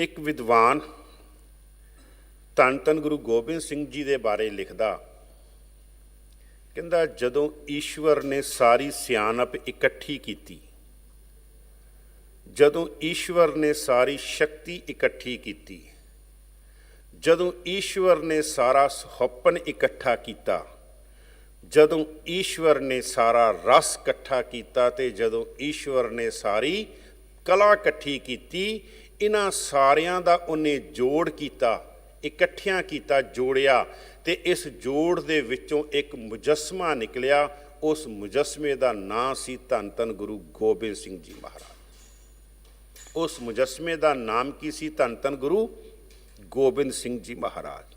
ਇੱਕ ਵਿਦਵਾਨ ਧੰਨ ਧੰਨ ਗੁਰੂ ਗੋਬਿੰਦ ਸਿੰਘ ਜੀ ਦੇ ਬਾਰੇ ਲਿਖਦਾ, ਕਹਿੰਦਾ, ਜਦੋਂ ਈਸ਼ਵਰ ਨੇ ਸਾਰੀ ਸਿਆਣਪ ਇਕੱਠੀ ਕੀਤੀ, ਜਦੋਂ ਈਸ਼ਵਰ ਨੇ ਸਾਰੀ ਸ਼ਕਤੀ ਇਕੱਠੀ ਕੀਤੀ, ਜਦੋਂ ਈਸ਼ਵਰ ਨੇ ਸਾਰਾ ਸੁਹੱਪਨ ਇਕੱਠਾ ਕੀਤਾ, ਜਦੋਂ ਈਸ਼ਵਰ ਨੇ ਸਾਰਾ ਰਸ ਇਕੱਠਾ ਕੀਤਾ ਤੇ ਜਦੋਂ ਈਸ਼ਵਰ ਨੇ ਸਾਰੀ ਕਲਾ ਇਕੱਠੀ ਕੀਤੀ ਇਹਨਾਂ ਸਾਰਿਆਂ ਦਾ ਉਹਨੇ ਜੋੜ ਕੀਤਾ, ਇਕੱਠਿਆਂ ਕੀਤਾ, ਜੋੜਿਆ ਤੇ ਇਸ ਜੋੜ ਦੇ ਵਿੱਚੋਂ ਇੱਕ ਮੁਜਸਮਾ ਨਿਕਲਿਆ। ਉਸ ਮੁਜਸਮੇ ਦਾ ਨਾਂ ਸੀ ਧੰਨ ਧੰਨ ਗੁਰੂ ਗੋਬਿੰਦ ਸਿੰਘ ਜੀ ਮਹਾਰਾਜ। ਉਸ ਮੁਜਸਮੇ ਦਾ ਨਾਮ ਕੀ ਸੀ? ਧੰਨ ਧੰਨ ਗੁਰੂ ਗੋਬਿੰਦ ਸਿੰਘ ਜੀ ਮਹਾਰਾਜ।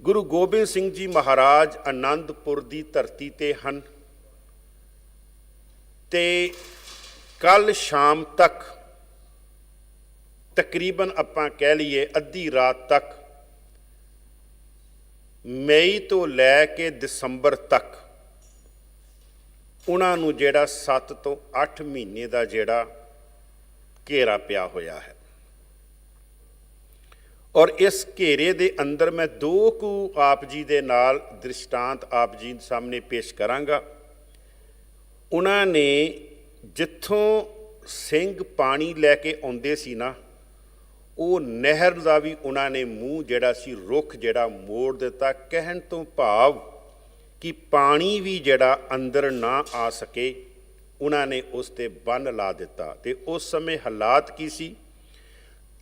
ਗੁਰੂ ਗੋਬਿੰਦ ਸਿੰਘ ਜੀ ਮਹਾਰਾਜ ਆਨੰਦਪੁਰ ਦੀ ਧਰਤੀ ਤੇ ਹਨ ਤੇ ਕੱਲ ਸ਼ਾਮ ਤੱਕ ਤਕਰੀਬਨ ਆਪਾਂ ਕਹਿ ਲਈਏ ਅੱਧੀ ਰਾਤ ਤੱਕ, ਮਈ ਤੋਂ ਲੈ ਕੇ ਦਸੰਬਰ ਤੱਕ, ਉਹਨਾਂ ਨੂੰ ਜਿਹੜਾ 7 ਤੋਂ 8 ਮਹੀਨੇ ਦਾ ਜਿਹੜਾ ਘੇਰਾ ਪਿਆ ਹੋਇਆ ਹੈ। ਔਰ ਇਸ ਘੇਰੇ ਦੇ ਅੰਦਰ ਮੈਂ ਦੋ ਕੁ ਆਪ ਜੀ ਦੇ ਨਾਲ ਦ੍ਰਿਸ਼ਟਾਂਤ ਆਪ ਜੀ ਸਾਹਮਣੇ ਪੇਸ਼ ਕਰਾਂਗਾ। ਉਹਨਾਂ ਨੇ ਜਿੱਥੋਂ ਸਿੰਘ ਪਾਣੀ ਲੈ ਕੇ ਆਉਂਦੇ ਸੀ ਨਾ ਉਹ ਨਹਿਰ ਦਾ ਵੀ ਉਹਨਾਂ ਨੇ ਮੂੰਹ ਜਿਹੜਾ ਸੀ ਰੁੱਖ ਜਿਹੜਾ ਮੋੜ ਦਿੱਤਾ, ਕਹਿਣ ਤੋਂ ਭਾਵ ਕਿ ਪਾਣੀ ਵੀ ਜਿਹੜਾ ਅੰਦਰ ਨਾ ਆ ਸਕੇ, ਉਹਨਾਂ ਨੇ ਉਸ ਤੇ ਬੰਨ ਲਾ ਦਿੱਤਾ। ਤੇ ਉਸ ਸਮੇਂ ਹਾਲਾਤ ਕੀ ਸੀ?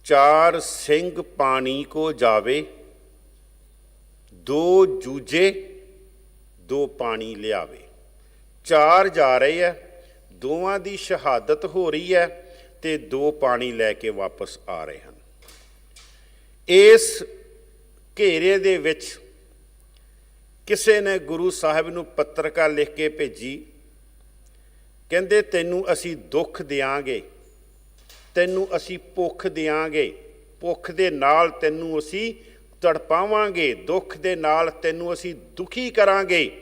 ਚਾਰ ਸਿੰਘ ਪਾਣੀ ਕੋ ਜਾਵੇ, ਦੋ ਜੂਜੇ ਦੋ ਪਾਣੀ ਲਿਆਵੇ। ਚਾਰ ਜਾ ਰਹੇ ਆ ਦੋਵਾਂ ਦੀ ਸ਼ਹਾਦਤ ਹੋ ਰਹੀ ਹੈ ਤੇ ਦੋ ਪਾਣੀ ਲੈ ਕੇ ਵਾਪਸ ਆ ਰਹੇ ਹਨ। ਇਸ ਘੇਰੇ ਦੇ ਵਿੱਚ ਕਿਸੇ ਨੇ ਗੁਰੂ ਸਾਹਿਬ ਨੂੰ ਪੱਤਰਕਾ ਲਿਖ ਕੇ ਭੇਜੀ। ਕਹਿੰਦੇ, ਤੈਨੂੰ ਅਸੀਂ ਦੁੱਖ ਦਿਆਂਗੇ, ਤੈਨੂੰ ਅਸੀਂ ਭੁੱਖ ਦਿਆਂਗੇ, ਭੁੱਖ ਦੇ ਨਾਲ ਤੈਨੂੰ ਅਸੀਂ ਤੜਪਾਵਾਂਗੇ, ਦੁੱਖ ਦੇ ਨਾਲ ਤੈਨੂੰ ਅਸੀਂ ਦੁਖੀ ਕਰਾਂਗੇ।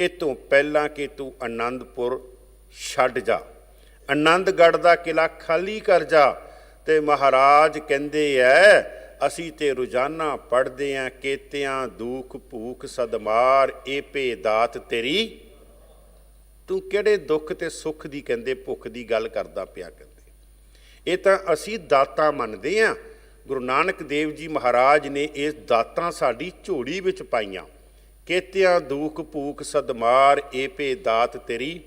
ਇਹ ਤੋਂ ਪਹਿਲਾਂ ਕਿ ਤੂੰ ਆਨੰਦਪੁਰ ਛੱਡ ਜਾ। ਆਨੰਦਗੜ੍ਹ ਦਾ ਕਿਲਾ ਖਾਲੀ ਕਰ ਜਾ। ਤੇ ਮਹਾਰਾਜ ਕਹਿੰਦੇ ਐ ਅਸੀਂ ਤੇ ਰੋਜ਼ਾਨਾ ਪੜਦੇ ਆਂ, ਕੇਤਿਆਂ, ਦੁੱਖ, ਭੂਖ, ਸਦਮਾਰ ਏ ਭੇ ਦਾਤ ਤੇਰੀ। ਤੂੰ ਕਿਹੜੇ ਦੁੱਖ ਤੇ ਸੁੱਖ ਦੀ ਕਹਿੰਦੇ, ਭੁੱਖ ਦੀ ਗੱਲ ਕਰਦਾ ਪਿਆ ਕਹਿੰਦੇ ਇਹ ਤਾਂ ਅਸੀਂ ਦਾਤਾਂ ਮੰਨਦੇ ਆਂ। ਗੁਰੂ ਨਾਨਕ ਦੇਵ ਜੀ ਮਹਾਰਾਜ ਨੇ ਇਸ ਦਾਤਾਂ ਸਾਡੀ ਝੋੜੀ ਵਿੱਚ ਪਾਈਆਂ। ਕੇਤਿਆਂ, ਦੁੱਖ, ਭੂਖ, ਸਦਮਾਰ ਏ ਭੇ ਦਾਤ ਤੇਰੀ।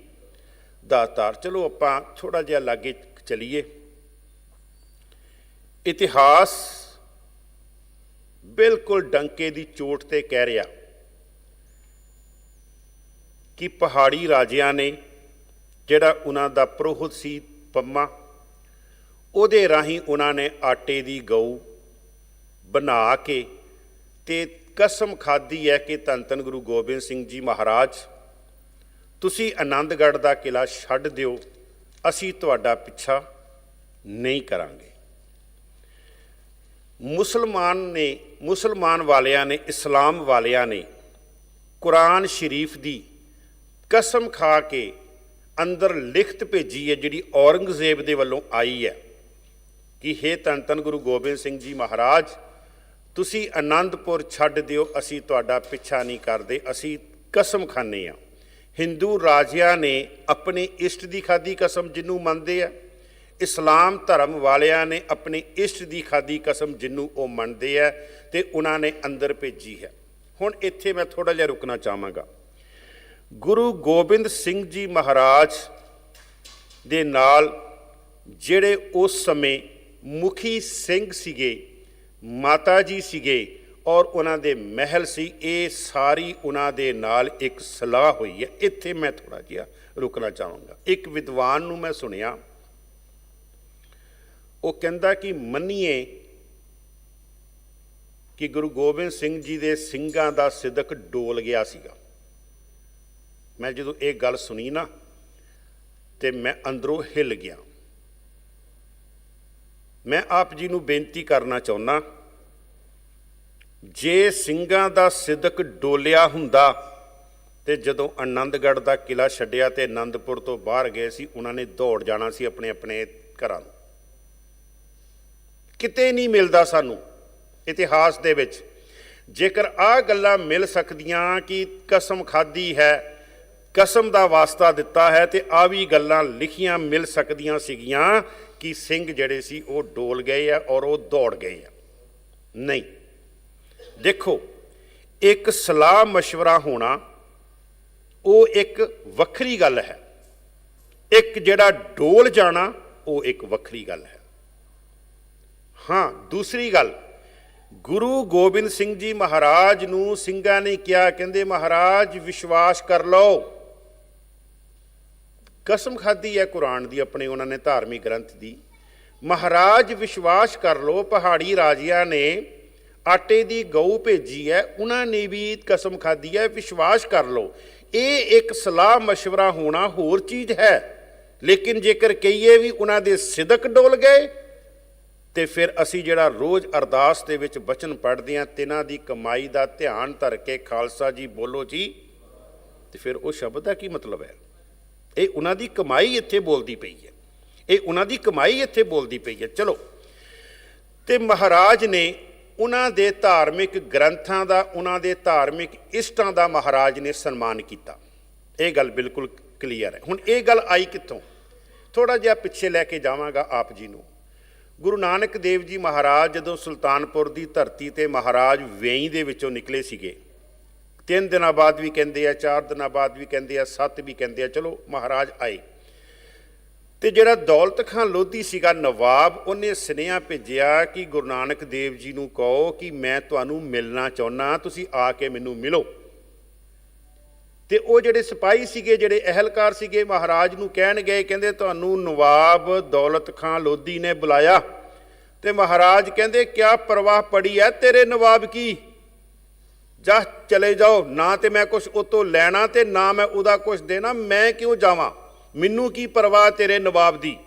ਦਾਤਾਰ, ਚਲੋ ਆਪਾਂ ਥੋੜਾ ਜਿਹਾ ਲਾਗੇ ਚਲੀਏ। ਇਤਿਹਾਸ ਬਿਲਕੁਲ ਡੰਕੇ ਦੀ ਚੋਟ ਤੇ ਕਹਿ ਰਿਹਾ ਕਿ ਪਹਾੜੀ ਰਾਜਿਆਂ ਨੇ ਜਿਹੜਾ ਉਹਨਾਂ ਦਾ ਪ੍ਰੋਹਤ ਸੀ ਪੰਮਾ, ਉਹਦੇ ਰਾਹੀਂ ਉਹਨਾਂ ਨੇ ਆਟੇ ਦੀ ਗਊ ਬਣਾ ਕੇ ਤੇ ਕਸਮ ਖਾਦੀ ਹੈ ਕਿ ਧੰਨ ਧੰਨ ਗੁਰੂ ਗੋਬਿੰਦ ਸਿੰਘ ਜੀ ਮਹਾਰਾਜ, ਤੁਸੀਂ ਆਨੰਦਗੜ੍ਹ ਦਾ ਕਿਲਾ ਛੱਡ ਦਿਓ, ਅਸੀਂ ਤੁਹਾਡਾ ਪਿੱਛਾ ਨਹੀਂ ਕਰਾਂਗੇ। ਮੁਸਲਮਾਨ ਨੇ, ਮੁਸਲਮਾਨ ਵਾਲਿਆਂ ਨੇ, ਇਸਲਾਮ ਵਾਲਿਆਂ ਨੇ ਕੁਰਾਨ ਸ਼ਰੀਫ ਦੀ ਕਸਮ ਖਾ ਕੇ ਅੰਦਰ ਲਿਖਤ ਭੇਜੀ ਹੈ, ਜਿਹੜੀ ਔਰੰਗਜ਼ੇਬ ਦੇ ਵੱਲੋਂ ਆਈ ਹੈ ਕਿ, ਹੇ ਧੰਨ ਧੰਨ ਗੁਰੂ ਗੋਬਿੰਦ ਸਿੰਘ ਜੀ ਮਹਾਰਾਜ, ਤੁਸੀਂ ਆਨੰਦਪੁਰ ਛੱਡ ਦਿਓ, ਅਸੀਂ ਤੁਹਾਡਾ ਪਿੱਛਾ ਨਹੀਂ ਕਰਦੇ, ਅਸੀਂ ਕਸਮ ਖਾਂਦੇ ਆ ਹਿੰਦੂ ਰਾਜਿਆਂ ਨੇ ਆਪਣੇ ਇਸ਼ਟ ਦੀ ਖਾਦੀ ਕਸਮ ਜਿਹਨੂੰ ਮੰਨਦੇ ਆ ਇਸਲਾਮ ਧਰਮ ਵਾਲਿਆਂ ਨੇ ਆਪਣੇ ਇਸ਼ਟ ਦੀ ਖਾਦੀ ਕਸਮ ਜਿਹਨੂੰ ਉਹ ਮੰਨਦੇ ਆ ਤੇ ਉਹਨਾਂ ਨੇ ਅੰਦਰ ਭੇਜੀ ਹੈ। ਹੁਣ ਇੱਥੇ ਮੈਂ ਥੋੜਾ ਜਿਹਾ ਰੁਕਣਾ ਚਾਹਾਂਗਾ। ਗੁਰੂ ਗੋਬਿੰਦ ਸਿੰਘ ਜੀ ਮਹਾਰਾਜ ਦੇ ਨਾਲ ਜਿਹੜੇ ਉਸ ਸਮੇਂ ਮੁਖੀ ਸਿੰਘ ਸੀਗੇ, ਮਾਤਾ ਜੀ ਸੀਗੇ ਔਰ ਉਹਨਾਂ ਦੇ ਮਹਿਲ ਸੀ, ਇਹ ਸਾਰੀ ਉਹਨਾਂ ਦੇ ਨਾਲ ਇੱਕ ਸਲਾਹ ਹੋਈ ਹੈ। ਇੱਥੇ ਮੈਂ ਥੋੜਾ ਜਿਹਾ ਰੁਕਣਾ ਚਾਹਾਂਗਾ। ਇੱਕ ਵਿਦਵਾਨ ਨੂੰ ਮੈਂ ਸੁਣਿਆ ਉਹ ਕਹਿੰਦਾ ਕਿ ਮੰਨੀਏ ਕਿ ਗੁਰੂ ਗੋਬਿੰਦ ਸਿੰਘ ਜੀ ਦੇ ਸਿੰਘਾਂ ਦਾ ਸਿਦਕ ਡੋਲ ਗਿਆ ਸੀਗਾ। ਮੈਂ ਜਦੋਂ ਇਹ ਗੱਲ ਸੁਣੀ ਨਾ, ਤੇ ਮੈਂ ਅੰਦਰੋਂ ਹਿੱਲ ਗਿਆ। ਮੈਂ ਆਪ ਜੀ ਨੂੰ ਬੇਨਤੀ ਕਰਨਾ ਚਾਹੁੰਦਾ, ਜੇ ਸਿੰਘਾਂ ਦਾ ਸਿਦਕ ਡੋਲਿਆ ਹੁੰਦਾ ਤੇ ਜਦੋਂ ਆਨੰਦਗੜ੍ਹ ਦਾ ਕਿਲਾ ਛੱਡਿਆ ਤੇ ਆਨੰਦਪੁਰ ਤੋਂ ਬਾਹਰ ਗਏ ਸੀ, ਉਹਨਾਂ ਨੇ ਦੌੜ ਜਾਣਾ ਸੀ ਆਪਣੇ ਆਪਣੇ ਘਰਾਂ ਨੂੰ। ਕਿਤੇ ਨਹੀਂ ਮਿਲਦਾ ਸਾਨੂੰ ਇਤਿਹਾਸ ਦੇ ਵਿੱਚ ਜੇਕਰ ਆ ਗੱਲਾਂ ਮਿਲ ਸਕਦੀਆਂ ਕਿ ਕਸਮ ਖਾਦੀ ਹੈ ਕਸਮ ਦਾ ਵਾਸਤਾ ਦਿੱਤਾ ਹੈ ਤੇ ਆ ਵੀ ਗੱਲਾਂ ਲਿਖੀਆਂ ਮਿਲ ਸਕਦੀਆਂ ਸੀਗੀਆਂ ਕਿ ਸਿੰਘ ਜਿਹੜੇ ਸੀ ਉਹ ਡੋਲ ਗਏ ਆ ਔਰ ਉਹ ਦੌੜ ਗਏ ਆ ਨਹੀਂ ਦੇਖੋ ਇੱਕ ਸਲਾਹ مشورہ ਹੋਣਾ ਉਹ ਇੱਕ ਵੱਖਰੀ ਗੱਲ ਹੈ ਇੱਕ ਜਿਹੜਾ ਡੋਲ ਜਾਣਾ ਉਹ ਇੱਕ ਵੱਖਰੀ ਗੱਲ ਹੈ ਹਾਂ ਦੂਸਰੀ ਗੱਲ ਗੁਰੂ ਗੋਬਿੰਦ ਸਿੰਘ ਜੀ ਮਹਾਰਾਜ ਨੂੰ ਸਿੰਘਾਂ ਨੇ ਕਿਹਾ ਕਹਿੰਦੇ ਮਹਾਰਾਜ ਵਿਸ਼ਵਾਸ ਕਰ ਲਓ ਕਸਮ ਖਾਦੀ ਹੈ ਕੁਰਾਨ ਦੀ ਆਪਣੇ ਉਹਨਾਂ ਨੇ ਧਾਰਮਿਕ ਗ੍ਰੰਥ ਦੀ ਮਹਾਰਾਜ ਵਿਸ਼ਵਾਸ ਕਰ ਲਓ ਪਹਾੜੀ ਰਾਜਿਆਂ ਨੇ ਆਟੇ ਦੀ ਗਊ ਭੇਜੀ ਹੈ ਉਹਨਾਂ ਨੇ ਵੀ ਕਸਮ ਖਾਦੀ ਹੈ ਵਿਸ਼ਵਾਸ ਕਰ ਲਓ ਇਹ ਇੱਕ ਸਲਾਹ مشورہ ਹੋਣਾ ਹੋਰ ਚੀਜ਼ ਹੈ ਲੇਕਿਨ ਜੇਕਰ ਕਹੀਏ ਵੀ ਉਹਨਾਂ ਦੇ ਸਿਦਕ ਡੋਲ ਗਏ ਤੇ ਫਿਰ ਅਸੀਂ ਜਿਹੜਾ ਰੋਜ਼ ਅਰਦਾਸ ਦੇ ਵਿੱਚ ਬਚਨ ਪੜ੍ਹਦੇ ਹਾਂ, ਤਿਨਾਂ ਦੀ ਕਮਾਈ ਦਾ ਧਿਆਨ ਧਰ ਕੇ ਖਾਲਸਾ ਜੀ ਬੋਲੋ ਜੀ। ਤੇ ਫਿਰ ਉਹ ਸ਼ਬਦ ਦਾ ਕੀ ਮਤਲਬ ਹੈ? ਇਹ ਉਹਨਾਂ ਦੀ ਕਮਾਈ ਇੱਥੇ ਬੋਲਦੀ ਪਈ ਹੈ। ਇਹ ਉਹਨਾਂ ਦੀ ਕਮਾਈ ਇੱਥੇ ਬੋਲਦੀ ਪਈ ਹੈ। ਚਲੋ, ਤੇ ਮਹਾਰਾਜ ਨੇ ਉਹਨਾਂ ਦੇ ਧਾਰਮਿਕ ਗ੍ਰੰਥਾਂ ਦਾ, ਉਹਨਾਂ ਦੇ ਧਾਰਮਿਕ ਇਸ਼ਟਾਂ ਦਾ ਮਹਾਰਾਜ ਨੇ ਸਨਮਾਨ ਕੀਤਾ। ਇਹ ਗੱਲ ਬਿਲਕੁਲ ਕਲੀਅਰ ਹੈ। ਹੁਣ ਇਹ ਗੱਲ ਆਈ ਕਿੱਥੋਂ? ਥੋੜਾ ਜਿਹਾ ਪਿੱਛੇ ਲੈ ਕੇ ਜਾਵਾਂਗਾ ਆਪ ਜੀ ਨੂੰ। ਗੁਰੂ ਨਾਨਕ ਦੇਵ ਜੀ ਮਹਾਰਾਜ ਜਦੋਂ ਸੁਲਤਾਨਪੁਰ ਦੀ ਧਰਤੀ ਤੇ ਮਹਾਰਾਜ ਵੇਈ ਦੇ ਵਿੱਚੋਂ ਨਿਕਲੇ ਸੀਗੇ, ਤਿੰਨ ਦਿਨਾਂ ਬਾਅਦ ਵੀ ਕਹਿੰਦੇ ਆ, ਚਾਰ ਦਿਨਾਂ ਬਾਅਦ ਵੀ ਕਹਿੰਦੇ ਆ, ਸੱਤ ਵੀ ਕਹਿੰਦੇ ਆ, ਚਲੋ ਮਹਾਰਾਜ ਆਏ। ਤੇ ਜਿਹੜਾ ਦੌਲਤ ਖਾਨ ਲੋਧੀ ਸੀਗਾ ਨਵਾਬ, ਉਹਨੇ ਸੁਨੇਹਾ ਭੇਜਿਆ ਕਿ ਗੁਰੂ ਨਾਨਕ ਦੇਵ ਜੀ ਨੂੰ ਕਹੋ ਕਿ ਮੈਂ ਤੁਹਾਨੂੰ ਮਿਲਣਾ ਚਾਹੁੰਦਾ, ਤੁਸੀਂ ਆ ਕੇ ਮੈਨੂੰ ਮਿਲੋ। ਤੇ ਉਹ ਜਿਹੜੇ ਸਿਪਾਹੀ ਸੀਗੇ, ਜਿਹੜੇ ਅਹਿਲਕਾਰ ਸੀਗੇ, ਮਹਾਰਾਜ ਨੂੰ ਕਹਿਣ ਗਏ, ਕਹਿੰਦੇ, ਤੁਹਾਨੂੰ ਨਵਾਬ ਦੌਲਤ ਖਾਨ ਲੋਧੀ ਨੇ ਬੁਲਾਇਆ। ਤੇ ਮਹਾਰਾਜ ਕਹਿੰਦੇ, ਕਿਆ ਪਰਵਾਹ ਪੜੀ ਹੈ ਤੇਰੇ ਨਵਾਬ ਕੀ? ਜਾ ਚਲੇ ਜਾਓ। ਨਾ ਤੇ ਮੈਂ ਕੁਝ ਉਤੋਂ ਲੈਣਾ ਤੇ ਨਾ ਮੈਂ ਉਹਦਾ ਕੁਝ ਦੇਣਾ, ਮੈਂ ਕਿਉਂ ਜਾਵਾਂ? ਮੈਨੂੰ ਕੀ ਪਰਵਾਹ ਤੇਰੇ ਨਵਾਬ ਦੀ?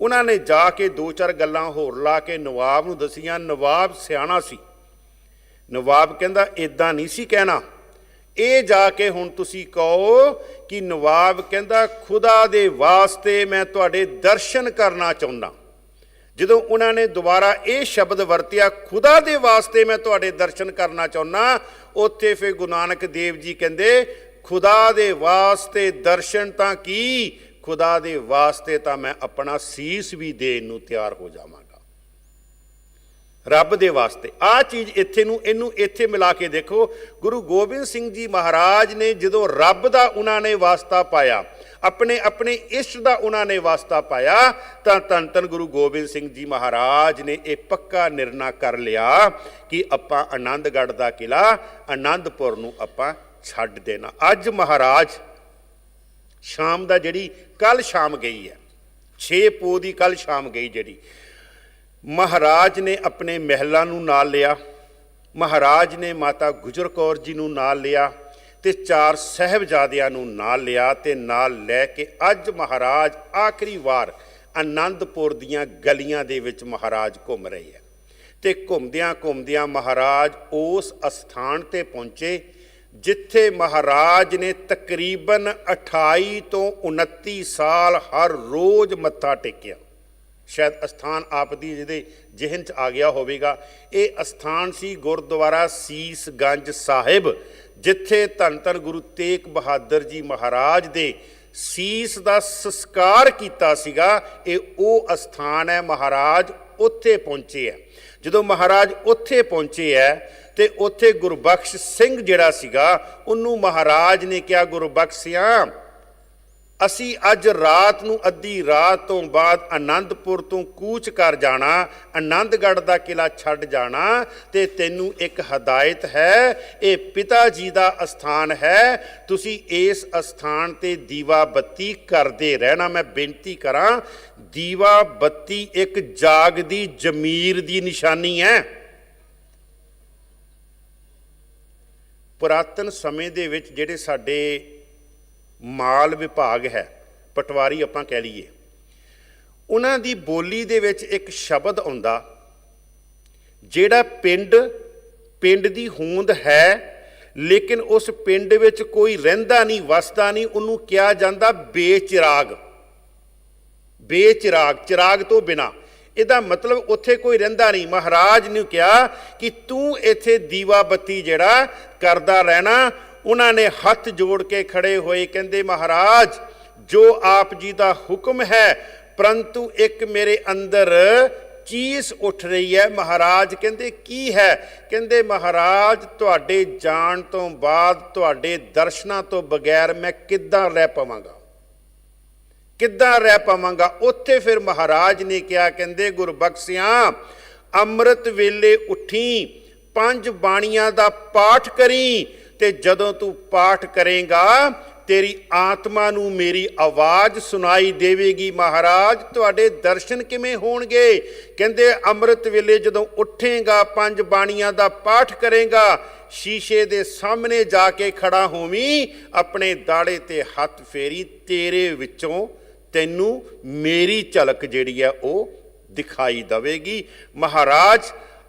ਉਹਨਾਂ ਨੇ ਜਾ ਕੇ ਦੋ ਚਾਰ ਗੱਲਾਂ ਹੋਰ ਲਾ ਕੇ ਨਵਾਬ ਨੂੰ ਦਸੀਆਂ। ਨਵਾਬ ਸਿਆਣਾ ਸੀ। ਨਵਾਬ ਕਹਿੰਦਾ ਇਦਾਂ ਨਹੀਂ ਸੀ ਕਹਿਣਾ। ਇਹ ਜਾ ਕੇ ਹੁਣ ਤੁਸੀਂ ਕਹੋ ਕਿ ਨਵਾਬ ਕਹਿੰਦਾ, ਖੁਦਾ ਦੇ ਵਾਸਤੇ ਮੈਂ ਤੁਹਾਡੇ ਦਰਸ਼ਨ ਕਰਨਾ ਚਾਹੁੰਦਾ। ਜਦੋਂ ਉਹਨਾਂ ਨੇ ਦੁਬਾਰਾ ਇਹ ਸ਼ਬਦ ਵਰਤਿਆ, ਖੁਦਾ ਦੇ ਵਾਸਤੇ ਮੈਂ ਤੁਹਾਡੇ ਦਰਸ਼ਨ ਕਰਨਾ ਚਾਹੁੰਦਾ, ਉੱਥੇ ਫਿਰ ਗੁਰੂ ਨਾਨਕ ਦੇਵ ਜੀ ਕਹਿੰਦੇ, ਖੁਦਾ ਦੇ ਵਾਸਤੇ ਦਰਸ਼ਨ ਤਾਂ ਕੀ? ਖੁਦਾ ਦੇ ਵਾਸਤੇ ਤਾਂ ਮੈਂ ਆਪਣਾ ਸੀਸ ਵੀ ਦੇਣ ਨੂੰ ਤਿਆਰ ਹੋ ਜਾਵਾਂ। ਰੱਬ ਦੇ ਵਾਸਤੇ। ਆ ਚੀਜ਼ ਇੱਥੇ ਨੂੰ, ਇਹਨੂੰ ਇੱਥੇ ਮਿਲਾ ਕੇ ਦੇਖੋ, ਗੁਰੂ ਗੋਬਿੰਦ ਸਿੰਘ ਜੀ ਮਹਾਰਾਜ ਨੇ ਜਦੋਂ ਰੱਬ ਦਾ ਉਹਨਾਂ ਨੇ ਵਾਸਤਾ ਪਾਇਆ, ਆਪਣੇ ਆਪਣੇ ਇਸ਼ਟ ਦਾ ਉਹਨਾਂ ਨੇ ਵਾਸਤਾ ਪਾਇਆ, ਤਾਂ ਧੰਨ ਧੰਨ ਗੁਰੂ ਗੋਬਿੰਦ ਸਿੰਘ ਜੀ ਮਹਾਰਾਜ ਨੇ ਇਹ ਪੱਕਾ ਨਿਰਣਾ ਕਰ ਲਿਆ ਕਿ ਆਪਾਂ ਆਨੰਦਗੜ੍ਹ ਦਾ ਕਿਲਾ ਆਨੰਦਪੁਰ ਨੂੰ ਆਪਾਂ ਛੱਡ ਦੇਣਾ। ਅੱਜ ਮਹਾਰਾਜ ਸ਼ਾਮ ਦਾ ਜਿਹੜੀ ਕੱਲ ਸ਼ਾਮ ਗਈ ਹੈ 6 ਪੋ ਦੀ ਕੱਲ ਸ਼ਾਮ ਗਈ ਜਿਹੜੀ ਮਹਾਰਾਜ ਨੇ ਆਪਣੇ ਮਹਿਲਾਂ ਨੂੰ ਨਾਲ ਲਿਆ। ਮਹਾਰਾਜ ਨੇ ਮਾਤਾ ਗੁਜਰ ਕੌਰ ਜੀ ਨੂੰ ਨਾਲ ਲਿਆ ਤੇ ਚਾਰ ਸਹਿਬਜ਼ਾਦਿਆਂ ਨੂੰ ਨਾਲ ਲਿਆ ਤੇ ਨਾਲ ਲੈ ਕੇ ਅੱਜ ਮਹਾਰਾਜ ਆਖਰੀ ਵਾਰ ਆਨੰਦਪੁਰ ਦੀਆਂ ਗਲੀਆਂ ਦੇ ਵਿੱਚ ਮਹਾਰਾਜ ਘੁੰਮ ਰਹੇ ਹੈ। ਤੇ ਘੁੰਮਦਿਆਂ ਘੁੰਮਦਿਆਂ ਮਹਾਰਾਜ ਉਸ ਅਸਥਾਨ ਤੇ ਪਹੁੰਚੇ ਜਿੱਥੇ ਮਹਾਰਾਜ ਨੇ ਤਕਰੀਬਨ 28 ਤੋਂ 29 ਸਾਲ ਹਰ ਰੋਜ਼ ਮੱਥਾ ਟੇਕਿਆ। ਸ਼ਾਇਦ ਅਸਥਾਨ ਆਪ ਦੀ ਜਿਹਦੇ ਜ਼ਿਹਨ ਚ ਆ ਗਿਆ ਹੋਵੇਗਾ। ਇਹ ਅਸਥਾਨ ਸੀ ਗੁਰਦੁਆਰਾ ਸੀਸਗੰਜ ਸਾਹਿਬ, ਜਿੱਥੇ ਧੰਨ ਧੰਨ ਗੁਰੂ ਤੇਗ ਬਹਾਦਰ ਜੀ ਮਹਾਰਾਜ ਦੇ ਸੀਸ ਦਾ ਸੰਸਕਾਰ ਕੀਤਾ ਸੀਗਾ। ਇਹ ਉਹ ਅਸਥਾਨ ਹੈ ਮਹਾਰਾਜ ਉੱਥੇ ਪਹੁੰਚੇ ਹੈ। ਜਦੋਂ ਮਹਾਰਾਜ ਉੱਥੇ ਪਹੁੰਚੇ ਹੈ ਤੇ ਉੱਥੇ ਗੁਰਬਖਸ਼ ਸਿੰਘ ਜਿਹੜਾ ਸੀਗਾ, ਉਹਨੂੰ ਮਹਾਰਾਜ ਨੇ ਕਿਹਾ ਗੁਰਬਖਸ਼ਿਆ ਅਸੀਂ ਅੱਜ ਰਾਤ ਨੂੰ ਅੱਧੀ ਰਾਤ ਤੋਂ ਬਾਅਦ ਆਨੰਦਪੁਰ ਤੋਂ ਕੂਚ ਕਰ ਜਾਣਾ ਆਨੰਦਗੜ੍ਹ ਦਾ ਕਿਲਾ ਛੱਡ ਜਾਣਾ ਤੇ ਤੈਨੂੰ ਇੱਕ ਹਦਾਇਤ ਹੈ, ਇਹ ਪਿਤਾ ਜੀ ਦਾ ਅਸਥਾਨ ਹੈ। ਤੁਸੀਂ ਇਸ ਅਸਥਾਨ ਤੇ ਦੀਵਾ ਬੱਤੀ ਕਰਦੇ ਰਹਿਣਾ। ਮੈਂ ਬੇਨਤੀ ਕਰਾਂ, ਦੀਵਾ ਬੱਤੀ ਇੱਕ ਜਾਗਦੀ ਜ਼ਮੀਰ ਦੀ ਨਿਸ਼ਾਨੀ ਹੈ। ਪੁਰਾਤਨ ਸਮੇਂ ਦੇ ਵਿੱਚ ਜਿਹੜੇ ਸਾਡੇ ਮਾਲ ਵਿਭਾਗ ਹੈ, ਪਟਵਾਰੀ ਆਪਾਂ ਕਹਿ ਲਈਏ। ਉਹਨਾਂ ਦੀ ਬੋਲੀ ਦੇ ਵਿੱਚ ਇੱਕ ਸ਼ਬਦ ਆਉਂਦਾ, ਜਿਹੜਾ ਪਿੰਡ ਪਿੰਡ ਦੀ ਹੋਂਦ ਹੈ, ਲੇਕਿਨ ਉਸ ਪਿੰਡ ਵਿੱਚ ਕੋਈ ਰਹਿੰਦਾ ਨਹੀਂ, ਵਸਦਾ ਨਹੀਂ, ਉਹਨੂੰ ਕਿਹਾ ਜਾਂਦਾ ਬੇਚਿਰਾਗ। ਬੇਚਿਰਾਗ, ਚਿਰਾਗ ਤੋਂ ਬਿਨਾ। ਇਹਦਾ ਮਤਲਬ ਉੱਥੇ ਕੋਈ ਰਹਿੰਦਾ ਨਹੀਂ। ਮਹਾਰਾਜ ਨੇ ਕਿਹਾ ਕਿ ਤੂੰ ਇੱਥੇ ਦੀਵਾ ਬੱਤੀ ਜਿਹੜਾ ਕਰਦਾ ਰਹਿਣਾ ਉਹਨਾਂ ਨੇ ਹੱਥ ਜੋੜ ਕੇ ਖੜੇ ਹੋਏ ਕਹਿੰਦੇ, ਮਹਾਰਾਜ, ਜੋ ਆਪ ਜੀ ਦਾ ਹੁਕਮ ਹੈ, ਪਰੰਤੂ ਇੱਕ ਮੇਰੇ ਅੰਦਰ ਚੀਜ਼ ਉੱਠ ਰਹੀ ਹੈ। ਮਹਾਰਾਜ ਕਹਿੰਦੇ, ਕੀ ਹੈ? ਕਹਿੰਦੇ, ਮਹਾਰਾਜ, ਤੁਹਾਡੇ ਜਾਣ ਤੋਂ ਬਾਅਦ ਤੁਹਾਡੇ ਦਰਸ਼ਨਾਂ ਤੋਂ ਬਗੈਰ ਮੈਂ ਕਿੱਦਾਂ ਰਹਿ ਪਾਵਾਂਗਾ? ਕਿੱਦਾਂ ਰਹਿ ਪਾਵਾਂਗਾ? ਉੱਥੇ ਫਿਰ ਮਹਾਰਾਜ ਨੇ ਕਿਹਾ, ਕਹਿੰਦੇ, ਗੁਰਬਖਸ਼ਿਆ, ਅੰਮ੍ਰਿਤ ਵੇਲੇ ਉਠੀ, ਪੰਜ ਬਾਣੀਆਂ ਦਾ ਪਾਠ ਕਰੀ ਤੇ ਜਦੋਂ ਤੂੰ ਪਾਠ ਕਰੇਗਾ, ਤੇਰੀ ਆਤਮਾ ਨੂੰ ਮੇਰੀ ਆਵਾਜ਼ ਸੁਣਾਈ ਦੇਵੇਗੀ ਮਹਾਰਾਜ। ਤੁਹਾਡੇ ਦਰਸ਼ਨ ਕਿਵੇਂ ਹੋਣਗੇ? ਕਹਿੰਦੇ, ਅੰਮ੍ਰਿਤ ਵੇਲੇ ਜਦੋਂ ਉੱਠੇਗਾ, ਪੰਜ ਬਾਣੀਆਂ ਦਾ ਪਾਠ ਕਰੇਗਾ, ਸ਼ੀਸ਼ੇ ਦੇ ਸਾਹਮਣੇ ਜਾ ਕੇ ਖੜਾ ਹੋਵੀਂ, ਆਪਣੇ ਦਾੜੇ ਤੇ ਹੱਥ ਫੇਰੀ, ਤੇਰੇ ਵਿੱਚੋਂ ਤੈਨੂੰ ਮੇਰੀ ਝਲਕ ਜਿਹੜੀ ਹੈ ਉਹ ਦਿਖਾਈ ਦਵੇਗੀ। ਮਹਾਰਾਜ,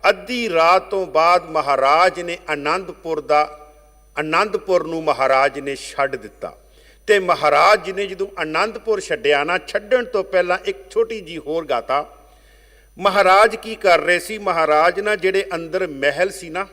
ਅੱਧੀ ਰਾਤ ਤੋਂ ਬਾਅਦ ਮਹਾਰਾਜ ਨੇ ਆਨੰਦਪੁਰ ਦਾ ਆਨੰਦਪੁਰ ਨੂੰ ਮਹਾਰਾਜ ਨੇ ਛੱਡ ਦਿੱਤਾ। ਤੇ ਮਹਾਰਾਜ ਜੀ ਨੇ ਜਦੋਂ ਆਨੰਦਪੁਰ ਛੱਡਿਆ ਨਾ, ਛੱਡਣ ਤੋਂ ਪਹਿਲਾਂ ਇੱਕ ਛੋਟੀ ਜੀ ਹੋਰ ਗਾਤਾ ਮਹਾਰਾਜ ਕੀ ਕਰ ਰਹੇ ਸੀ? ਮਹਾਰਾਜ ਨਾ ਜਿਹੜੇ ਅੰਦਰ ਮਹਿਲ ਸੀ ਨਾ,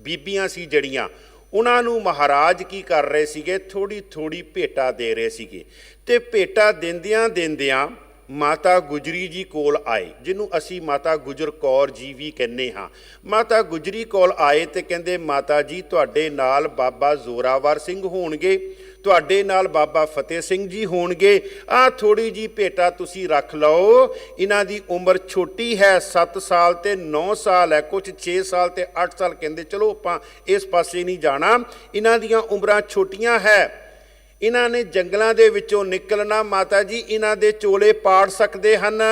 ਬੀਬੀਆਂ ਸੀ ਜੜੀਆਂ ਉਹਨਾਂ ਨੂੰ ਮਹਾਰਾਜ ਕੀ ਕਰ ਰਹੇ ਸੀਗੇ? ਥੋੜੀ ਥੋੜੀ ਭੇਟਾ ਦੇ ਰਹੇ ਸੀਗੇ। ਤੇ ਭੇਟਾ ਦਿੰਦਿਆਂ ਦਿੰਦਿਆਂ ਮਾਤਾ ਗੁਜਰੀ ਜੀ ਕੋਲ ਆਏ, ਜਿਹਨੂੰ ਅਸੀਂ ਮਾਤਾ ਗੁਜਰ ਕੌਰ ਜੀ ਵੀ ਕਹਿੰਦੇ ਹਾਂ। ਮਾਤਾ ਗੁਜਰੀ ਕੋਲ ਆਏ ਤੇ ਕਹਿੰਦੇ, ਮਾਤਾ ਜੀ, ਤੁਹਾਡੇ ਨਾਲ ਬਾਬਾ ਜ਼ੋਰਾਵਰ ਸਿੰਘ ਹੋਣਗੇ, ਤੁਹਾਡੇ ਨਾਲ ਬਾਬਾ ਫਤਿਹ ਸਿੰਘ ਜੀ ਹੋਣਗੇ। ਆ ਥੋੜੀ ਜੀ ਭੇਟਾ ਤੁਸੀਂ ਰੱਖ ਲਓ। ਇਹਨਾਂ ਦੀ ਉਮਰ ਛੋਟੀ ਹੈ 7 ਸਾਲ ਤੇ 9 ਸਾਲ ਹੈ ਕੁਝ 6 ਸਾਲ ਤੇ 8 ਸਾਲ ਕਹਿੰਦੇ, ਚਲੋ ਆਪਾਂ ਇਸ ਪਾਸੇ ਨਹੀਂ ਜਾਣਾ। ਇਹਨਾਂ ਦੀਆਂ ਉਮਰਾਂ ਛੋਟੀਆਂ ਹੈ ਇਹਨਾਂ ਨੇ ਜੰਗਲਾਂ ਦੇ ਵਿੱਚੋਂ ਨਿਕਲਣਾ ਮਾਤਾ ਜੀ, ਇਹਨਾਂ ਦੇ ਚੋਲੇ ਪਾੜ ਸਕਦੇ ਹਨ।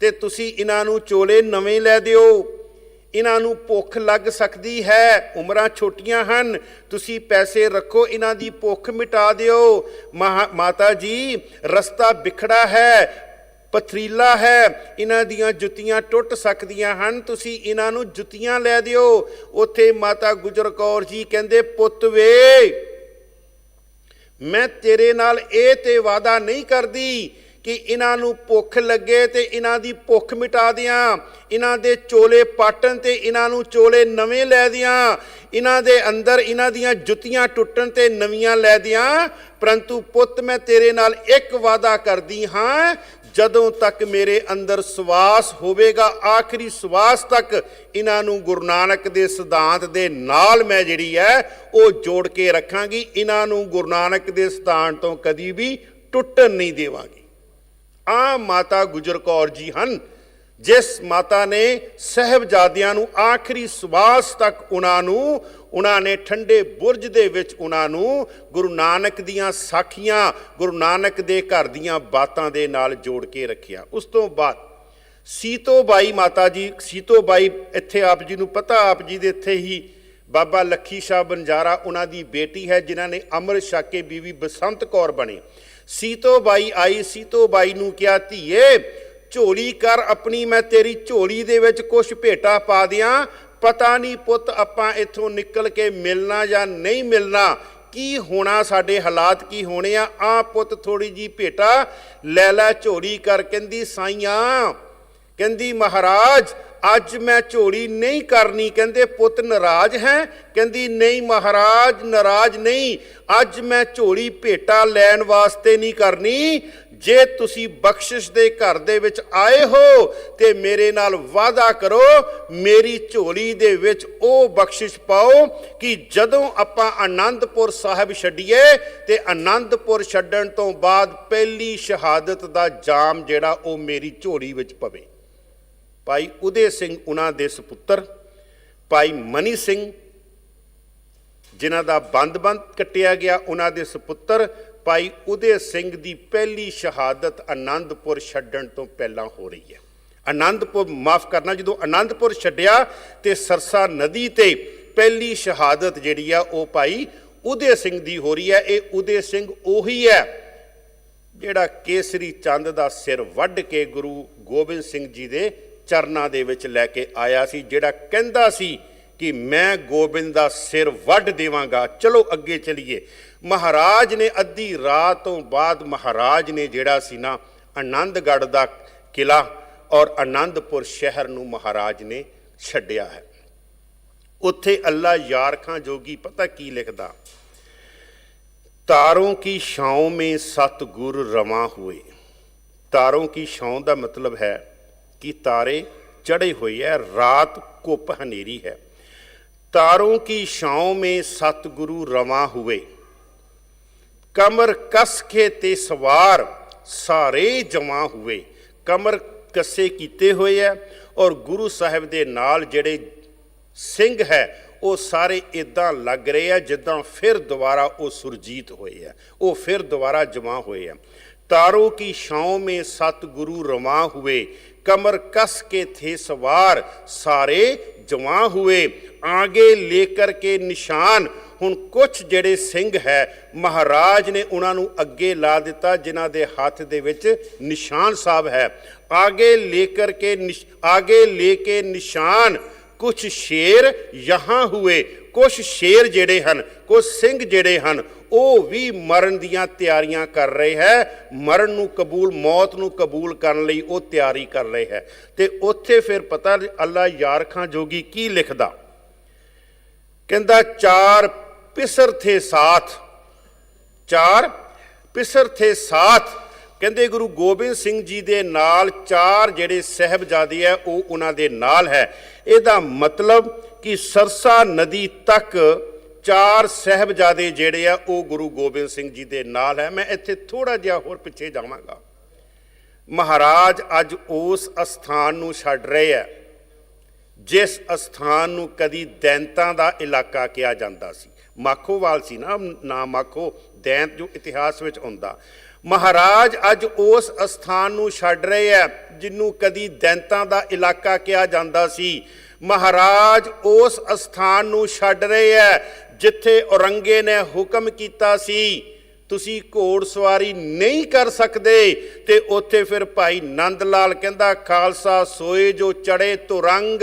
ਤੇ ਤੁਸੀਂ ਇਹਨਾਂ ਨੂੰ ਚੋਲੇ ਨਵੇਂ ਲੈ ਦਿਓ। ਇਹਨਾਂ ਨੂੰ ਭੁੱਖ ਲੱਗ ਸਕਦੀ ਹੈ, ਉਮਰਾਂ ਛੋਟੀਆਂ ਹਨ। ਤੁਸੀਂ ਪੈਸੇ ਰੱਖੋ, ਇਹਨਾਂ ਦੀ ਭੁੱਖ ਮਿਟਾ ਦਿਓ। ਮਹਾ- ਮਾਤਾ ਜੀ, ਰਸਤਾ ਵਿਖੜਾ ਹੈ, ਪਥਰੀਲਾ ਹੈ, ਇਹਨਾਂ ਦੀਆਂ ਜੁੱਤੀਆਂ ਟੁੱਟ ਸਕਦੀਆਂ ਹਨ। ਤੁਸੀਂ ਇਹਨਾਂ ਨੂੰ ਜੁੱਤੀਆਂ ਲੈ ਦਿਓ। ਉੱਥੇ ਮਾਤਾ ਗੁਜਰ ਕੌਰ ਜੀ ਕਹਿੰਦੇ, ਪੁੱਤ ਵੇ ਮੈਂ ਤੇਰੇ ਨਾਲ ਇਹ ਤੇ ਵਾਦਾ ਨਹੀਂ ਕਰਦੀ ਕਿ ਇਹਨਾਂ ਨੂੰ ਭੁੱਖ ਲੱਗੇ ਤੇ ਇਹਨਾਂ ਦੀ ਭੁੱਖ ਮਿਟਾ ਦਿਆਂ। ਇਹਨਾਂ ਦੇ ਚੋਲੇ ਪਾਟਣ ਤੇ ਇਹਨਾਂ ਨੂੰ ਚੋਲੇ ਨਵੇਂ ਲੈ ਦਿਆਂ। ਇਹਨਾਂ ਦੇ ਅੰਦਰ ਇਹਨਾਂ ਦੀਆਂ ਜੁੱਤੀਆਂ ਟੁੱਟਣ ਤੇ ਨਵੀਆਂ ਲੈ ਦਿਆਂ। ਪਰੰਤੂ ਪੁੱਤ, ਮੈਂ ਤੇਰੇ ਨਾਲ ਇੱਕ ਵਾਦਾ ਕਰਦੀ ਹਾਂ ਜਦੋਂ ਤੱਕ ਮੇਰੇ ਅੰਦਰ ਸਵਾਸ ਹੋਵੇਗਾ, ਆਖਰੀ ਸਵਾਸ ਤੱਕ ਇਹਨਾਂ ਨੂੰ ਗੁਰੂ ਨਾਨਕ ਦੇ ਸਿਧਾਂਤ ਦੇ ਨਾਲ ਮੈਂ ਜਿਹੜੀ ਹੈ, ਉਹ ਜੋੜ ਕੇ ਰੱਖਾਂਗੀ। ਇਹਨਾਂ ਨੂੰ ਗੁਰੂ ਨਾਨਕ ਦੇ ਸਿਧਾਂਤ ਤੋਂ ਕਦੀ ਵੀ ਟੁੱਟਣ ਨਹੀਂ ਦੇਵਾਂਗੀ। ਆ ਮਾਤਾ ਗੁਜਰ ਕੌਰ ਜੀ ਹਨ ਜਿਸ ਮਾਤਾ ਨੇ ਸਹਿਬਜ਼ਾਦਿਆਂ ਨੂੰ ਆਖਰੀ ਸਵਾਸ ਤੱਕ ਉਹਨਾਂ ਨੂੰ, ਉਹਨਾਂ ਨੇ ਠੰਡੇ ਬੁਰਜ ਦੇ ਵਿੱਚ ਉਹਨਾਂ ਨੂੰ ਗੁਰੂ ਨਾਨਕ ਦੀਆਂ ਸਾਖੀਆਂ, ਗੁਰੂ ਨਾਨਕ ਦੇ ਘਰ ਦੀਆਂ ਬਾਤਾਂ ਦੇ ਨਾਲ ਜੋੜ ਕੇ ਰੱਖਿਆ। ਉਸ ਤੋਂ ਬਾਅਦ ਸੀਤੋ ਬਾਈ ਮਾਤਾ ਜੀ ਸੀਤੋ ਬਾਈ ਇੱਥੇ ਆਪ ਜੀ ਨੂੰ ਪਤਾ, ਆਪ ਜੀ ਦੇ ਇੱਥੇ ਹੀ ਬਾਬਾ ਲੱਖੀ ਸ਼ਾਹ ਬੰਜਾਰਾ ਉਹਨਾਂ ਦੀ ਬੇਟੀ ਹੈ, ਜਿਨ੍ਹਾਂ ਨੇ ਅੰਮ੍ਰਿਤ ਛਕ ਕੇ ਬੀਵੀ ਬਸੰਤ ਕੌਰ ਬਣੇ। ਸੀਤੋ ਬਾਈ ਆਈ ਸੀਤੋ ਬਾਈ ਨੂੰ ਕਿਹਾ, ਧੀਏ ਝੋਲੀ ਕਰ ਆਪਣੀ, ਮੈਂ ਤੇਰੀ ਝੋਲੀ ਦੇ ਵਿੱਚ ਕੁਝ ਭੇਟਾ ਪਾ ਦਿਆਂ। ਪਤਾ ਨਹੀਂ ਪੁੱਤ ਆਪਾਂ ਇੱਥੋਂ ਨਿਕਲ ਕੇ ਮਿਲਣਾ ਜਾਂ ਨਹੀਂ ਮਿਲਣਾ। ਕੀ ਹੋਣਾ, ਸਾਡੇ ਹਾਲਾਤ ਕੀ ਹੋਣੇ ਆ? ਆ ਪੁੱਤ ਥੋੜੀ ਜੀ ਭੇਟਾ। ਲੈ ਲੈ ਝੋਲੀ ਕਰ, ਕਹਿੰਦੀ ਸਾਈਆਂ। ਕਹਿੰਦੀ ਮਹਾਰਾਜ, ਅੱਜ ਮੈਂ ਝੋਲੀ ਨਹੀਂ ਕਰਨੀ। ਕਹਿੰਦੇ ਪੁੱਤ ਨਾਰਾਜ਼ ਹੈ? ਕਹਿੰਦੀ ਨਹੀਂ ਮਹਾਰਾਜ, ਨਾਰਾਜ਼ ਨਹੀਂ। ਅੱਜ ਮੈਂ ਝੋਲੀ ਭੇਟਾ ਲੈਣ ਵਾਸਤੇ ਨਹੀਂ ਕਰਨੀ। ਜੇ ਤੁਸੀਂ ਬਖਸ਼ਿਸ਼ ਦੇ ਘਰ ਦੇ ਵਿੱਚ ਆਏ ਹੋ ਤੇ ਮੇਰੇ ਨਾਲ ਵਾਅਦਾ ਕਰੋ, ਮੇਰੀ ਝੋਲੀ ਦੇ ਵਿੱਚ ਉਹ ਬਖਸ਼ਿਸ਼ ਪਾਓ ਕਿ ਜਦੋਂ ਆਪਾਂ ਆਨੰਦਪੁਰ ਸਾਹਿਬ ਛੱਡੀਏ ਤੇ ਆਨੰਦਪੁਰ ਛੱਡਣ ਤੋਂ ਬਾਅਦ ਪਹਿਲੀ ਸ਼ਹਾਦਤ ਦਾ ਜਾਮ ਜਿਹੜਾ ਉਹ ਮੇਰੀ ਝੋਲੀ ਵਿੱਚ ਪਵੇ। ਭਾਈ ਉਦੇ ਸਿੰਘ ਉਹਨਾਂ ਦੇ ਸੁਪੁੱਤਰ, ਭਾਈ ਮਨੀ ਸਿੰਘ, ਜਿਨ੍ਹਾਂ ਦਾ ਬੰਦ-ਬੰਦ ਕੱਟਿਆ ਗਿਆ ਉਹਨਾਂ ਦੇ ਸੁਪੁੱਤਰ ਭਾਈ ਉਦੇ ਸਿੰਘ ਦੀ ਪਹਿਲੀ ਸ਼ਹਾਦਤ ਆਨੰਦਪੁਰ ਛੱਡਣ ਤੋਂ ਪਹਿਲਾਂ ਹੋ ਰਹੀ ਹੈ। ਆਨੰਦਪੁਰ ਮਾਫ ਕਰਨਾ, ਜਦੋਂ ਆਨੰਦਪੁਰ ਛੱਡਿਆ ਤੇ ਸਰਸਾ ਨਦੀ ਤੇ ਪਹਿਲੀ ਸ਼ਹਾਦਤ ਜਿਹੜੀ ਆ ਉਹ ਭਾਈ ਉਦੇ ਸਿੰਘ ਦੀ ਹੋ ਰਹੀ ਹੈ। ਇਹ ਉਦੇ ਸਿੰਘ ਉਹੀ ਹੈ ਜਿਹੜਾ ਕੇਸਰੀ ਚੰਦ ਦਾ ਸਿਰ ਵੱਢ ਕੇ ਗੁਰੂ ਗੋਬਿੰਦ ਸਿੰਘ ਜੀ ਦੇ ਚਰਨਾਂ ਦੇ ਵਿੱਚ ਲੈ ਕੇ ਆਇਆ ਸੀ, ਜਿਹੜਾ ਕਹਿੰਦਾ ਸੀ ਕਿ ਮੈਂ ਗੋਬਿੰਦ ਦਾ ਸਿਰ ਵੱਢ ਦੇਵਾਂਗਾ, ਚਲੋ ਅੱਗੇ ਚਲੀਏ। ਮਹਾਰਾਜ ਨੇ ਅੱਧੀ ਰਾਤ ਤੋਂ ਬਾਅਦ ਮਹਾਰਾਜ ਨੇ ਜਿਹੜਾ ਸੀ ਨਾ ਆਨੰਦਗੜ੍ਹ ਦਾ ਕਿਲਾ ਔਰ ਆਨੰਦਪੁਰ ਸ਼ਹਿਰ ਨੂੰ ਮਹਾਰਾਜ ਨੇ ਛੱਡਿਆ ਹੈ। ਉੱਥੇ ਅੱਲਾ ਯਾਰ ਖਾਂ ਜੋਗੀ ਪਤਾ ਕੀ ਲਿਖਦਾ? ਤਾਰੋਂ ਕੀ ਛਾਉ ਮੇ ਸਤਗੁਰ ਰਵਾ ਹੋਏ। ਤਾਰੋਂ ਕੀ ਛਾਉ ਦਾ ਮਤਲਬ ਹੈ ਕਿ ਤਾਰੇ ਚੜੇ ਹੋਏ ਹੈ ਰਾਤ ਕੁੱਪ ਹਨੇਰੀ ਹੈ। ਤਾਰੋਂ ਕੀ ਛਾਉ ਮੇ ਸਤਗੁਰੂ ਰਵਾ ਹੋਏ। ਕਮਰ ਕਸ ਕੇ ਤੇ ਸਵਾਰ ਸਾਰੇ ਜਮਾ ਹੋਏ। ਕਮਰ ਕੱਸੇ ਕੀਤੇ ਹੋਏ ਹੈ ਔਰ ਗੁਰੂ ਸਾਹਿਬ ਦੇ ਨਾਲ ਜਿਹੜੇ ਸਿੰਘ ਹੈ, ਉਹ ਸਾਰੇ ਇਦਾਂ ਲੱਗ ਰਹੇ ਆ ਜਿੱਦਾਂ ਫਿਰ ਦੁਬਾਰਾ ਉਹ ਸੁਰਜੀਤ ਹੋਏ ਆ ਉਹ ਫਿਰ ਦੁਬਾਰਾ ਜਮਾ ਹੋਏ ਆ ਤਾਰੋ ਕੀ ਛਾਂ ਮੇ ਸਤਿਗੁਰੂ ਰਮਾ ਹੋਏ। ਕਮਰ ਕਸ ਕੇ ਥੇ ਸਵਾਰ ਸਾਰੇ ਜਵਾਂ ਹੋਏ, ਆਗੇ ਲੈ ਕਰਕੇ ਨਿਸ਼ਾਨ। ਹੁਣ ਕੁਝ ਜਿਹੜੇ ਸਿੰਘ ਹੈ, ਮਹਾਰਾਜ ਨੇ ਉਹਨਾਂ ਨੂੰ ਅੱਗੇ ਲਾ ਦਿੱਤਾ, ਜਿਨ੍ਹਾਂ ਦੇ ਹੱਥ ਦੇ ਵਿੱਚ ਨਿਸ਼ਾਨ ਸਾਹਿਬ ਹੈ। ਆਗੇ ਲੈ ਕਰਕੇ ਨਿਸ਼- ਆਗੇ ਲੈ ਕੇ ਨਿਸ਼ਾਨ ਕੁਝ ਸ਼ੇਰ ਯਹਾਂ ਹੋਏ ਕੁਝ ਸ਼ੇਰ ਜਿਹੜੇ ਹਨ ਕੁਝ ਸਿੰਘ ਜਿਹੜੇ ਹਨ, ਉਹ ਵੀ ਮਰਨ ਦੀਆਂ ਤਿਆਰੀਆਂ ਕਰ ਰਹੇ ਹੈ। ਮਰਨ ਨੂੰ ਕਬੂਲ, ਮੌਤ ਨੂੰ ਕਬੂਲ ਕਰਨ ਲਈ ਉਹ ਤਿਆਰੀ ਕਰ ਰਹੇ ਹੈ। ਤੇ ਉੱਥੇ ਫਿਰ ਪਤਾ ਅੱਲਾ ਯਾਰ ਖਾਂ ਜੋਗੀ ਕੀ ਲਿਖਦਾ? ਕਹਿੰਦਾ, ਚਾਰ ਪਿਸਰ ਥੇ ਸਾਥ, ਚਾਰ ਪਿਸਰ ਥੇ ਸਾਥ। ਕਹਿੰਦੇ, ਗੁਰੂ ਗੋਬਿੰਦ ਸਿੰਘ ਜੀ ਦੇ ਨਾਲ ਚਾਰ ਜਿਹੜੇ ਸਹਿਬਜ਼ਾਦੇ ਆ ਉਹ ਉਹਨਾਂ ਦੇ ਨਾਲ ਹੈ। ਇਹਦਾ ਮਤਲਬ ਕਿ ਸਰਸਾ ਨਦੀ ਤੱਕ ਚਾਰ ਸਹਿਬਜ਼ਾਦੇ ਜਿਹੜੇ ਆ, ਉਹ ਗੁਰੂ ਗੋਬਿੰਦ ਸਿੰਘ ਜੀ ਦੇ ਨਾਲ ਹੈ। ਮੈਂ ਇੱਥੇ ਥੋੜਾ ਜਿਹਾ ਹੋਰ ਪਿੱਛੇ ਜਾਵਾਂਗਾ। ਮਹਾਰਾਜ ਅੱਜ ਉਸ ਅਸਥਾਨ ਨੂੰ ਛੱਡ ਰਹੇ ਆ ਜਿਸ ਅਸਥਾਨ ਨੂੰ ਕਦੀ ਦੈਂਤਾਂ ਦਾ ਇਲਾਕਾ ਕਿਹਾ ਜਾਂਦਾ ਸੀ। ਮਾਖੋਵਾਲ ਸੀ ਨਾ ਨਾ ਮਾਖੋ, ਦੈਂਤ ਜੋ ਇਤਿਹਾਸ ਵਿੱਚ ਆਉਂਦਾ ਮਹਾਰਾਜ ਅੱਜ ਉਸ ਅਸਥਾਨ ਨੂੰ ਛੱਡ ਰਹੇ ਆ ਜਿਹਨੂੰ ਕਦੀ ਦੈਂਤਾਂ ਦਾ ਇਲਾਕਾ ਕਿਹਾ ਜਾਂਦਾ ਸੀ। ਮਹਾਰਾਜ ਉਸ ਅਸਥਾਨ ਨੂੰ ਛੱਡ ਰਹੇ ਆ ਜਿੱਥੇ ਔਰੰਗੇ ਨੇ ਹੁਕਮ ਕੀਤਾ ਸੀ, ਤੁਸੀਂ ਘੋੜ ਸਵਾਰੀ ਨਹੀਂ ਕਰ ਸਕਦੇ। ਤੇ ਉੱਥੇ ਫਿਰ ਭਾਈ ਨੰਦ ਲਾਲ ਕਹਿੰਦਾ, ਖਾਲਸਾ ਸੋਏ ਜੋ ਚੜੇ ਤੁਰੰਗ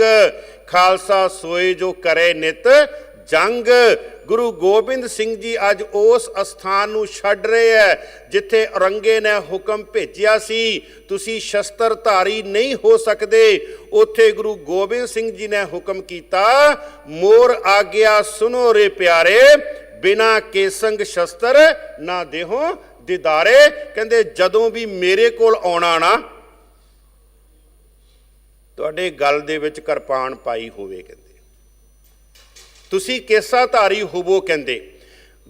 ਖਾਲਸਾ ਸੋਏ ਜੋ ਕਰੇ ਨਿਤ ਜੰਗ। ਗੁਰੂ ਗੋਬਿੰਦ ਸਿੰਘ ਜੀ ਅੱਜ ਉਸ ਅਸਥਾਨ ਨੂੰ ਛੱਡ ਰਹੇ ਹੈ, ਜਿੱਥੇ ਔਰੰਗੇ ਨੇ ਹੁਕਮ ਭੇਜਿਆ ਸੀ, ਤੁਸੀਂ ਸ਼ਸਤਰ ਧਾਰੀ ਨਹੀਂ ਹੋ ਸਕਦੇ। ਉੱਥੇ ਗੁਰੂ ਗੋਬਿੰਦ ਸਿੰਘ ਜੀ ਨੇ ਹੁਕਮ ਕੀਤਾ, ਮੋਰ ਆਗਿਆ ਸੁਨੋ ਰੇ ਪਿਆਰੇ, ਬਿਨਾ ਕੇਸੰਗ ਸ਼ਸਤਰ ਨਾ ਦੇਹੋ ਦਿਦਾਰੇ। ਕਹਿੰਦੇ, ਜਦੋਂ ਵੀ ਮੇਰੇ ਕੋਲ ਆਉਣਾ ਨਾ, ਤੁਹਾਡੇ ਗੱਲ ਦੇ ਵਿੱਚ ਕਿਰਪਾਨ ਪਾਈ ਹੋਵੇ, ਕਹਿੰਦੇ। ਤੁਸੀਂ ਕੇਸਾ ਹੋਵੋ ਕਹਿੰਦੇ।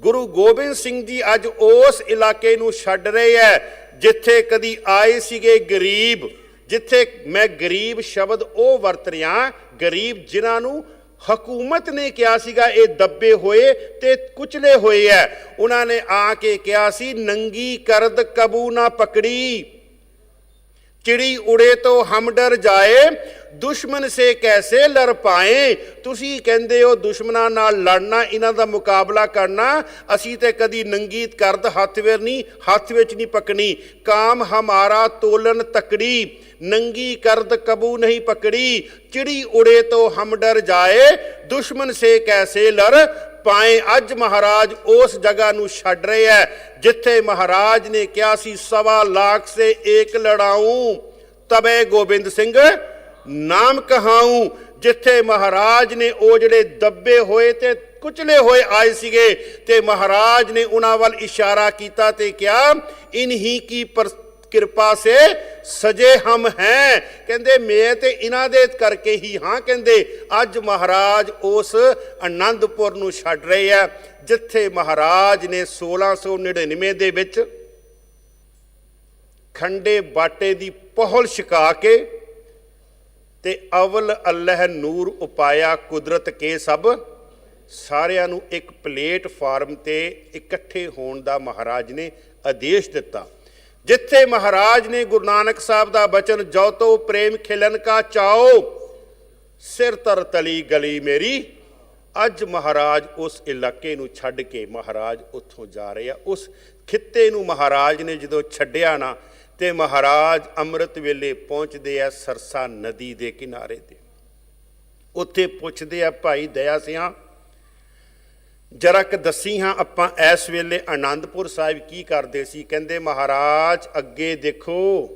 ਗੁਰੂ ਗੋਬਿੰਦ ਸਿੰਘ ਜੀ ਅੱਜ ਉਸ ਇਲਾਕੇ ਨੂੰ ਛੱਡ ਰਹੇ ਐ, ਜਿੱਥੇ ਕਦੀ ਆਏ ਸੀਗੇ ਗਰੀਬ। ਜਿੱਥੇ ਮੈਂ ਗਰੀਬ ਸ਼ਬਦ ਉਹ ਵਰਤ ਰਿਹਾ ਗਰੀਬ ਜਿਨ੍ਹਾਂ ਨੂੰ ਹਕੂਮਤ ਨੇ ਕਿਹਾ ਸੀਗਾ, ਇਹ ਦੱਬੇ ਹੋਏ ਤੇ ਕੁਚਲੇ ਹੋਏ ਐ। ਉਹਨਾਂ ਨੇ ਆ ਕੇ ਕਿਹਾ ਸੀ, ਨੰਗੀ ਕਰਦ ਕਬੂ ਨਾ ਪਕੜੀ। ਚਿੜੀ ਉੜੇ ਤੋਂ ਹਮ ਡਰ ਜਾਏ ਦੁਸ਼ਮਣ ਸੇ ਕੈਸੇ ਲੜ ਪਾਏ? ਤੁਸੀਂ ਕਹਿੰਦੇ ਹੋ ਦੁਸ਼ਮਣਾਂ ਨਾਲ ਲੜਨਾ, ਇਹਨਾਂ ਦਾ ਮੁਕਾਬਲਾ ਕਰਨਾ, ਅਸੀਂ ਤੇ ਕਦੀ ਨੰਗੀ ਕਰਦ ਹੱਥ ਵੇਰ ਨਹੀਂ, ਹੱਥ ਵਿੱਚ ਨਹੀਂ ਪਕਣੀ। ਕਾਮ ਹਮਾਰਾ ਤੋਲਨ ਤਕੜੀ, ਨੰਗੀ ਕਰਦ ਕਬੂ ਨਹੀਂ ਪਕੜੀ। ਚਿੜੀ ਉੜੇ ਤੋਂ ਹਮ ਡਰ ਜਾਏ, ਦੁਸ਼ਮਣ ਸੇ ਕੈਸੇ ਲੜ ਪਾਏ? ਅੱਜ ਮਹਾਰਾਜ ਉਸ ਜਗ੍ਹਾ ਨੂੰ ਛੱਡ ਰਹੇ ਹੈ ਜਿੱਥੇ ਮਹਾਰਾਜ ਨੇ ਕਿਹਾ ਸੀ, ਸਵਾ ਲੱਖ ਸੇ ਏਕ ਲੜਾਊ। ਤਬੇ ਗੋਬਿੰਦ ਸਿੰਘ ਨਾਮ ਕਹਾਊ ਜਿੱਥੇ ਮਹਾਰਾਜ ਨੇ ਉਹ ਜਿਹੜੇ ਦੱਬੇ ਹੋਏ ਤੇ ਕੁਚਲੇ ਹੋਏ ਆਏ ਸੀਗੇ, ਤੇ ਮਹਾਰਾਜ ਨੇ ਉਹਨਾਂ ਵੱਲ ਇਸ਼ਾਰਾ ਕੀਤਾ ਤੇ ਕਿਹਾ, ਇਨਹੀ ਕੀ ਪਰ, ਕਿਰਪਾ ਸੇ ਸਜੇ ਹਮ ਹੈ? ਕਹਿੰਦੇ, ਮੈਂ ਤੇ ਇਹਨਾਂ ਦੇ ਕਰਕੇ ਹੀ ਹਾਂ, ਕਹਿੰਦੇ। ਅੱਜ ਮਹਾਰਾਜ ਉਸ ਆਨੰਦਪੁਰ ਨੂੰ ਛੱਡ ਰਹੇ ਆ, ਜਿੱਥੇ ਮਹਾਰਾਜ ਨੇ 1699 ਦੇ ਵਿੱਚ ਖੰਡੇ ਬਾਟੇ ਦੀ ਪਹਲ ਛਕਾ ਕੇ ਤੇ ਅਵਲ ਅੱਲਹ ਨੂਰ ਉਪਾਇਆ ਕੁਦਰਤ ਕੇ ਸਭ, ਸਾਰਿਆਂ ਨੂੰ ਇੱਕ ਪਲੇਟਫਾਰਮ ਤੇ ਇਕੱਠੇ ਹੋਣ ਦਾ ਮਹਾਰਾਜ ਨੇ ਆਦੇਸ਼ ਦਿੱਤਾ। ਜਿੱਥੇ ਮਹਾਰਾਜ ਨੇ ਗੁਰੂ ਨਾਨਕ ਸਾਹਿਬ ਦਾ ਬਚਨ ਜੋ ਤੋ ਪ੍ਰੇਮ ਖਿਲਨ ਕਾ ਚਾਓ, ਸਿਰ ਤਰ ਤਲੀ ਗਲੀ ਮੇਰੀ। ਅੱਜ ਮਹਾਰਾਜ ਉਸ ਇਲਾਕੇ ਨੂੰ ਛੱਡ ਕੇ ਮਹਾਰਾਜ ਉੱਥੋਂ ਜਾ ਰਹੇ ਆ। ਉਸ ਖਿੱਤੇ ਨੂੰ ਮਹਾਰਾਜ ਨੇ ਜਦੋਂ ਛੱਡਿਆ ਨਾ ਤੇ ਮਹਾਰਾਜ ਅੰਮ੍ਰਿਤ ਵੇਲੇ ਪਹੁੰਚਦੇ ਆ ਸਰਸਾ ਨਦੀ ਦੇ ਕਿਨਾਰੇ ਤੇ। ਉੱਥੇ ਪੁੱਛਦੇ ਆ, ਭਾਈ ਦਇਆ ਸਿਆਂ, ਜਰਾ ਕਿ ਦੱਸੀ ਹਾਂ ਆਪਾਂ ਇਸ ਵੇਲੇ ਆਨੰਦਪੁਰ ਸਾਹਿਬ ਕੀ ਕਰਦੇ ਸੀ? ਕਹਿੰਦੇ, ਮਹਾਰਾਜ, ਅੱਗੇ ਦੇਖੋ,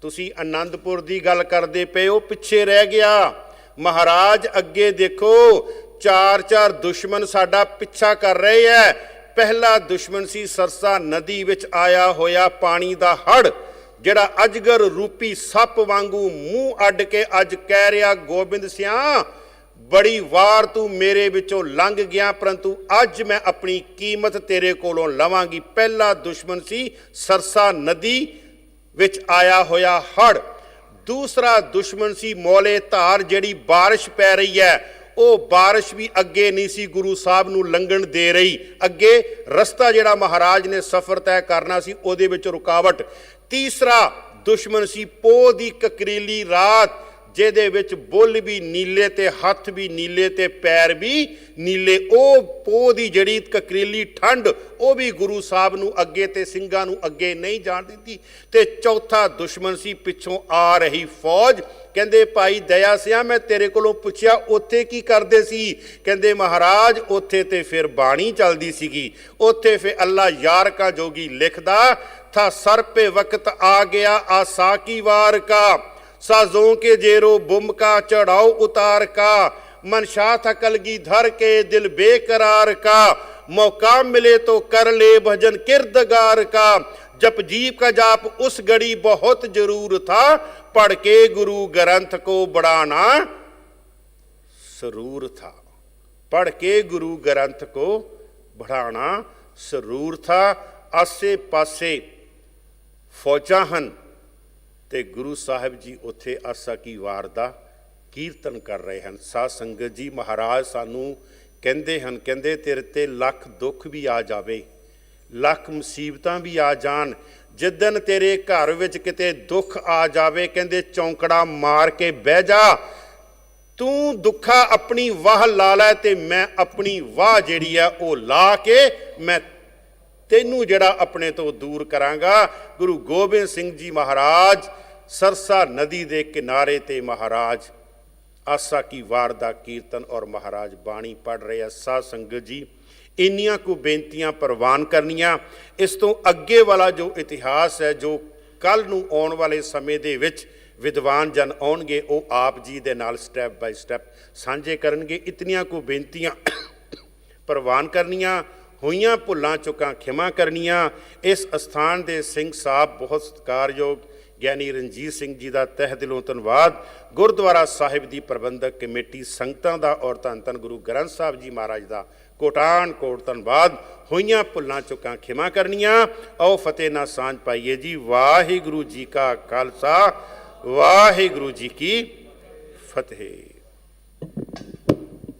ਤੁਸੀਂ ਆਨੰਦਪੁਰ ਦੀ ਗੱਲ ਕਰਦੇ ਪਏ ਹੋ, ਪਿੱਛੇ ਰਹਿ ਗਿਆ। ਮਹਾਰਾਜ, ਅੱਗੇ ਦੇਖੋ ਚਾਰ ਚਾਰ ਦੁਸ਼ਮਣ ਸਾਡਾ ਪਿੱਛਾ ਕਰ ਰਹੇ ਐ। ਪਹਿਲਾ ਦੁਸ਼ਮਣ ਸੀ ਸਰਸਾ ਨਦੀ ਵਿੱਚ ਆਇਆ ਹੋਇਆ ਪਾਣੀ ਦਾ ਹੜ ਜਿਹੜਾ ਅਜਗਰ ਰੂਪੀ ਸੱਪ ਵਾਂਗੂ ਮੂੰਹ ਅੱਡ ਕੇ ਅੱਜ ਕਹਿ ਰਿਹਾ, ਗੋਬਿੰਦ ਸਿਆ, ਬੜੀ ਵਾਰ ਤੂੰ ਮੇਰੇ ਵਿੱਚੋਂ ਲੰਘ ਗਿਆ, ਪਰੰਤੂ ਅੱਜ ਮੈਂ ਆਪਣੀ ਕੀਮਤ ਤੇਰੇ ਕੋਲੋਂ ਲਵਾਂਗੀ। ਪਹਿਲਾ ਦੁਸ਼ਮਣ ਸੀ ਸਰਸਾ ਨਦੀ ਵਿੱਚ ਆਇਆ ਹੋਇਆ ਹੜ ਦੂਸਰਾ ਦੁਸ਼ਮਣ ਸੀ ਮੌਲੇ ਧਾਰ, ਜਿਹੜੀ ਬਾਰਿਸ਼ ਪੈ ਰਹੀ ਹੈ। ਉਹ ਬਾਰਿਸ਼ ਵੀ ਅੱਗੇ ਨਹੀਂ ਸੀ ਗੁਰੂ ਸਾਹਿਬ ਨੂੰ ਲੰਘਣ ਦੇ ਰਹੀ। ਅੱਗੇ ਰਸਤਾ ਜਿਹੜਾ ਮਹਾਰਾਜ ਨੇ ਸਫ਼ਰ ਤੈਅ ਕਰਨਾ ਸੀ, ਉਹਦੇ ਵਿੱਚ ਰੁਕਾਵਟ। ਤੀਸਰਾ ਦੁਸ਼ਮਣ ਸੀ, ਪੋਹ ਦੀ ਕਕਰੀਲੀ ਰਾਤ। ਜਿਹਦੇ ਵਿੱਚ ਬੁੱਲ ਵੀ ਨੀਲੇ ਤੇ ਹੱਥ ਵੀ ਨੀਲੇ ਤੇ ਪੈਰ ਵੀ ਨੀਲੇ, ਉਹ ਪੋਹ ਦੀ ਜਿਹੜੀ ਕਕਰੀਲੀ ਠੰਡ, ਉਹ ਵੀ ਗੁਰੂ ਸਾਹਿਬ ਨੂੰ ਅੱਗੇ ਤੇ ਸਿੰਘਾਂ ਨੂੰ ਅੱਗੇ ਨਹੀਂ ਜਾਣ ਦਿੱਤੀ ਤੇ ਚੌਥਾ ਦੁਸ਼ਮਣ ਸੀ, ਪਿੱਛੋਂ ਆ ਰਹੀ ਫੌਜ। ਕਹਿੰਦੇ, ਭਾਈ ਦਇਆ ਸਿਆ, ਮੈਂ ਤੇਰੇ ਕੋਲੋਂ ਪੁੱਛਿਆ, ਉੱਥੇ ਕੀ ਕਰਦੇ ਸੀ? ਕਹਿੰਦੇ, ਮਹਾਰਾਜ, ਉੱਥੇ ਤੇ ਫਿਰ ਬਾਣੀ ਚੱਲਦੀ ਸੀਗੀ। ਉੱਥੇ ਫਿਰ ਅੱਲਾ ਯਾਰ ਕਾ ਜੋਗੀ ਲਿਖਦਾ, ਥਾ ਸਰ ਪੇ ਵਕਤ ਆ ਗਿਆ ਆਸਾ ਕੀ ਵਾਰ ਕਾ साजों के जेरो बुम का चढ़ाओ उतार का मनशा थकलगी धर के दिल बेकरार का। मौका मिले तो कर ले भजन किरदगार का। जप जीप का जाप उस घड़ी बहुत ज़रूर था। पढ़ के गुरु ग्रंथ को बढ़ाना सरूर था। पढ़ के गुरु ग्रंथ को बढ़ाना सरूर था। आसे पासे फौजा हैं ਤੇ ਗੁਰੂ ਸਾਹਿਬ ਜੀ ਉੱਥੇ ਆਸਾ ਕੀ ਵਾਰ ਦਾ ਕੀਰਤਨ ਕਰ ਰਹੇ ਹਨ। ਸਾਧ ਸੰਗਤ ਜੀ ਮਹਾਰਾਜ ਸਾਨੂੰ ਕਹਿੰਦੇ ਹਨ, ਕਹਿੰਦੇ ਤੇਰੇ ਤੇ ਲੱਖ ਦੁੱਖ ਵੀ ਆ ਜਾਵੇ, ਲੱਖ ਮੁਸੀਬਤਾਂ ਵੀ ਆ ਜਾਣ ਜਿੱਦਨ ਤੇਰੇ ਘਰ ਵਿੱਚ ਕਿਤੇ ਦੁੱਖ ਆ ਜਾਵੇ, ਕਹਿੰਦੇ ਚੌਂਕੜਾ ਮਾਰ ਕੇ ਬਹਿ ਜਾ, ਤੂੰ ਦੁੱਖਾ ਆਪਣੀ ਵਾਹ ਲਾ ਲੈ ਤੇ ਮੈਂ ਆਪਣੀ ਵਾਹ ਜਿਹੜੀ ਆ ਉਹ ਲਾ ਕੇ ਮੈਂ ਤੈਨੂੰ ਜਿਹੜਾ ਆਪਣੇ ਤੋਂ ਦੂਰ ਕਰਾਂਗਾ, ਗੁਰੂ ਗੋਬਿੰਦ ਸਿੰਘ ਜੀ ਮਹਾਰਾਜ, ਸਰਸਾ ਨਦੀ ਦੇ ਕਿਨਾਰੇ ਤੇ ਮਹਾਰਾਜ। ਆਸਾ ਕੀ ਵਾਰ ਦਾ ਕੀਰਤਨ ਔਰ ਮਹਾਰਾਜ ਬਾਣੀ ਪੜ ਰਹੇ ਆ ਸਾਧ ਸੰਗਤ ਜੀ। ਇੰਨੀਆਂ ਕੁ ਬੇਨਤੀਆਂ ਪ੍ਰਵਾਨ ਕਰਨੀਆਂ। ਇਸ ਤੋਂ ਅੱਗੇ ਵਾਲਾ ਜੋ ਇਤਿਹਾਸ ਹੈ, ਜੋ ਕੱਲ ਨੂੰ ਆਉਣ ਵਾਲੇ ਸਮੇਂ ਦੇ ਵਿੱਚ ਵਿਦਵਾਨ ਜਨ ਆਉਣਗੇ, ਉਹ ਆਪ ਜੀ ਦੇ ਨਾਲ ਸਟੈਪ ਬਾਈ ਸਟੈਪ ਸਾਂਝੇ ਕਰਨਗੇ। ਇਤਨੀਆਂ ਕੁ ਬੇਨਤੀਆਂ ਪ੍ਰਵਾਨ ਕਰਨੀਆਂ। ਹੋਈਆਂ ਭੁੱਲਾਂ ਚੁੱਕਾਂ ਖਿਮਾ ਕਰਨੀਆਂ, ਇਸ ਅਸਥਾਨ ਦੇ ਸਿੰਘ ਸਾਹਿਬ ਬਹੁਤ ਸਤਿਕਾਰਯੋਗ, ਗਿਆਨੀ ਰਣਜੀਤ ਸਿੰਘ ਜੀ ਦਾ ਤਹਿ ਦਿਲੋਂ ਧੰਨਵਾਦ। ਗੁਰਦੁਆਰਾ ਸਾਹਿਬ ਦੀ ਪ੍ਰਬੰਧਕ ਕਮੇਟੀ ਸੰਗਤਾਂ ਦਾ ਔਰ ਧੰਨ ਧੰਨ ਗੁਰੂ ਗ੍ਰੰਥ ਸਾਹਿਬ ਜੀ ਮਹਾਰਾਜ ਦਾ ਕੋਟਾਨ ਕੋਟ ਧੰਨਵਾਦ। ਹੋਈਆਂ ਭੁੱਲਾਂ ਚੁੱਕਾਂ ਖਿਮਾ ਕਰਨੀਆਂ, ਆਓ ਫਤਿਹ ਨਾ ਸਾਂਝ ਪਾਈਏ ਜੀ। ਵਾਹਿਗੁਰੂ ਜੀ ਕਾ ਖਾਲਸਾ, ਵਾਹਿਗੁਰੂ ਜੀ ਕੀ ਫਤਿਹ।